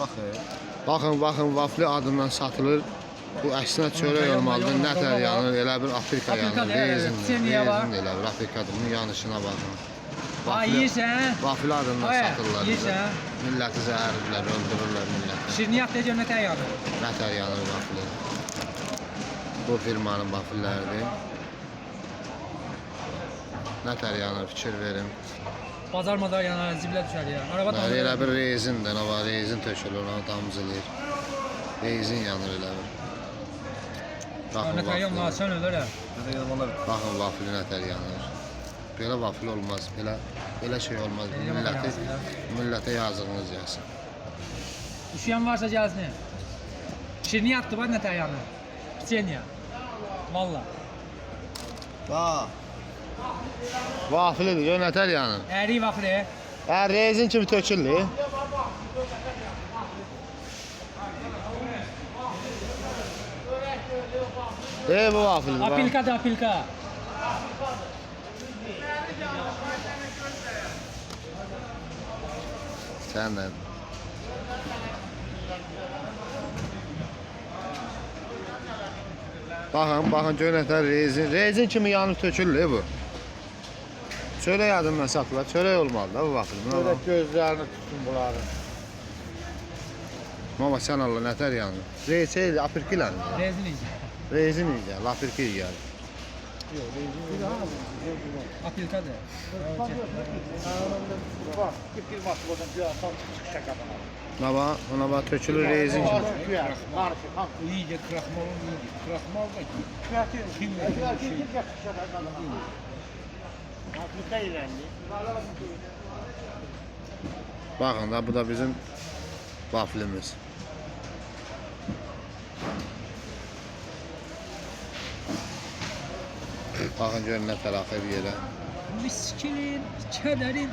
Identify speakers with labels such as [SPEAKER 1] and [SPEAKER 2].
[SPEAKER 1] Baxın.
[SPEAKER 2] Baxın, baxın, vafli adından satılır. Bu əksinə çörək olmalıdır.
[SPEAKER 3] yox,
[SPEAKER 2] Nə
[SPEAKER 3] yox,
[SPEAKER 2] tər
[SPEAKER 3] yox.
[SPEAKER 2] yanır, elə bir Afrika yanır.
[SPEAKER 3] var.
[SPEAKER 2] rezindir elə bir Afrikadır. Bunun yanışına baxın.
[SPEAKER 3] Yiyirsən?
[SPEAKER 2] Vafli adından satırlar.
[SPEAKER 3] yiyirsən?
[SPEAKER 2] Milləti zəhərlirlər, öldürürlər milləti.
[SPEAKER 3] Şirniyyat deyəcəm nə tər yanır?
[SPEAKER 2] Nə tər yanır vafli. Bu firmanın vafilləridir. Nə tər yanır, fikir verin.
[SPEAKER 3] Bazar mazar yanar, ziblə düşər ya. Araba
[SPEAKER 2] Nə,
[SPEAKER 3] tanır.
[SPEAKER 2] elə bir rezindir, nə var, rezin tökülür, onu damcılayır. Rezin yanır elə bir. Baxın
[SPEAKER 3] Nə yanır,
[SPEAKER 2] vafli.
[SPEAKER 3] sən
[SPEAKER 1] yamanlar.
[SPEAKER 2] Baxın vafli nə tər yanır. Belə vafli olmaz, belə belə şey olmaz. Milləti, millətə yazığınız gəlsin.
[SPEAKER 3] Üşüyən varsa gəlsin. Şirniyyatdır, bax nə tər yanır. Piçenya. Valla.
[SPEAKER 1] Ha.
[SPEAKER 2] Nə tər yanır.
[SPEAKER 3] Əri vafri.
[SPEAKER 2] Hə, rezin kimi tökülür. Ey bu vaflidir. bax.
[SPEAKER 3] Apilka da apilka.
[SPEAKER 2] Səndən. Baxın, baxın gör nətər rezin. Rezin kimi yanıb tökülür bu. Çörək adından satılır. Çörək olmalı da bu. Buna bax.
[SPEAKER 4] gözlerini tutsun bunları.
[SPEAKER 2] Mama sən Allah nətər yanır. Rezin apirkilan.
[SPEAKER 3] Rezin ince.
[SPEAKER 2] Rezin iyi, lapirki iyi.
[SPEAKER 3] Apilka da.
[SPEAKER 4] Bak, bir bak buradan bir asal çıkacak adamlar.
[SPEAKER 2] Buna bax, ona bax tökülür rezin kimi.
[SPEAKER 4] Karşı, karşı, karşı.
[SPEAKER 3] İyice krahmalın iyice. Krahmal da ki.
[SPEAKER 4] Kim
[SPEAKER 2] Baxın da bu da bizim vaflimiz. Baxın görün nə tərəfə bir yerə.
[SPEAKER 3] Miskinin, kederin